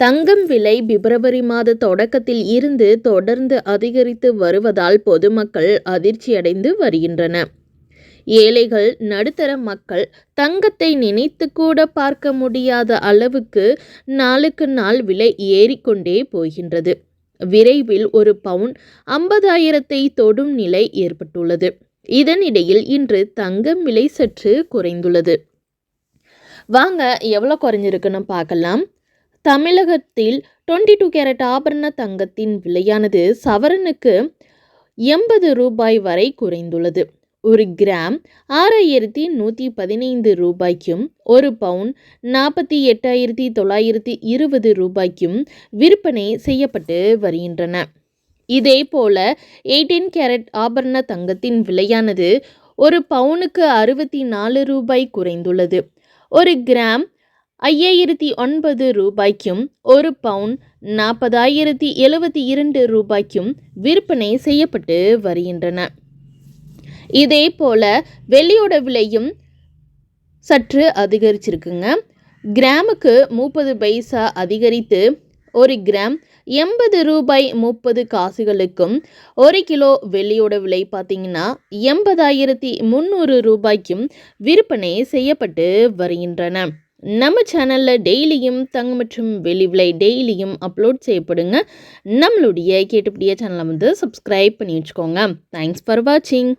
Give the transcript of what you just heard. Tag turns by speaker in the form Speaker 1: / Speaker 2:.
Speaker 1: தங்கம் விலை பிப்ரவரி மாத தொடக்கத்தில் இருந்து தொடர்ந்து அதிகரித்து வருவதால் பொதுமக்கள் அதிர்ச்சியடைந்து வருகின்றன. ஏழைகள் நடுத்தர மக்கள் தங்கத்தை நினைத்து கூட பார்க்க முடியாத அளவுக்கு நாளுக்கு நாள் விலை ஏறிக்கொண்டே போகின்றது. விரைவில் ஒரு பவுன் ஐம்பதாயிரத்தை தொடும் நிலை ஏற்பட்டுள்ளது. இதனிடையில் இன்று தங்கம் விலை சற்று குறைந்துள்ளது. வாங்க எவ்வளோ குறைஞ்சிருக்குன்னு பார்க்கலாம். தமிழகத்தில் டுவெண்ட்டி டூ கேரட் ஆபரண தங்கத்தின் விலையானது சவரனுக்கு எண்பது ரூபாய் வரை குறைந்துள்ளது. ஒரு கிராம் ஆறாயிரத்தி நூற்றி பதினைந்து ரூபாய்க்கும் ஒரு பவுன் நாற்பத்தி எட்டாயிரத்தி தொள்ளாயிரத்தி இருபது ரூபாய்க்கும் விற்பனை செய்யப்பட்டு வருகின்றன. இதே போல எயிட்டீன் கேரட் ஆபரண தங்கத்தின் விலையானது ஒரு பவுனுக்கு அறுபத்தி நாலு ரூபாய் குறைந்துள்ளது. ஒரு கிராம் ஐயாயிரத்தி ஒன்பது ரூபாய்க்கும் ஒரு பவுன் நாற்பதாயிரத்தி எழுபத்தி இரண்டு ரூபாய்க்கும் விற்பனை செய்யப்பட்டு வருகின்றன. இதே போல வெள்ளியோட விலையும் சற்று அதிகரிச்சிருக்குங்க. கிராமுக்கு முப்பது பைசா அதிகரித்து ஒரு கிராம் எண்பது ரூபாய் முப்பது காசுகளுக்கும் ஒரு கிலோ வெள்ளியோட விலை பார்த்தீங்கன்னா எண்பதாயிரத்தி முந்நூறு ரூபாய்க்கும் விற்பனை செய்யப்பட்டு வருகின்றன. நம்ம சேனலில் டெய்லியும் தங்கம் மற்றும் வெளி விலை டெய்லியும் அப்லோட் செய்யப்படுங்க. நம்மளுடைய கேட்டுப்படிய சேனலை வந்து சப்ஸ்கிரைப் பண்ணி வச்சுக்கோங்க. தேங்க்ஸ் ஃபார் வாட்சிங்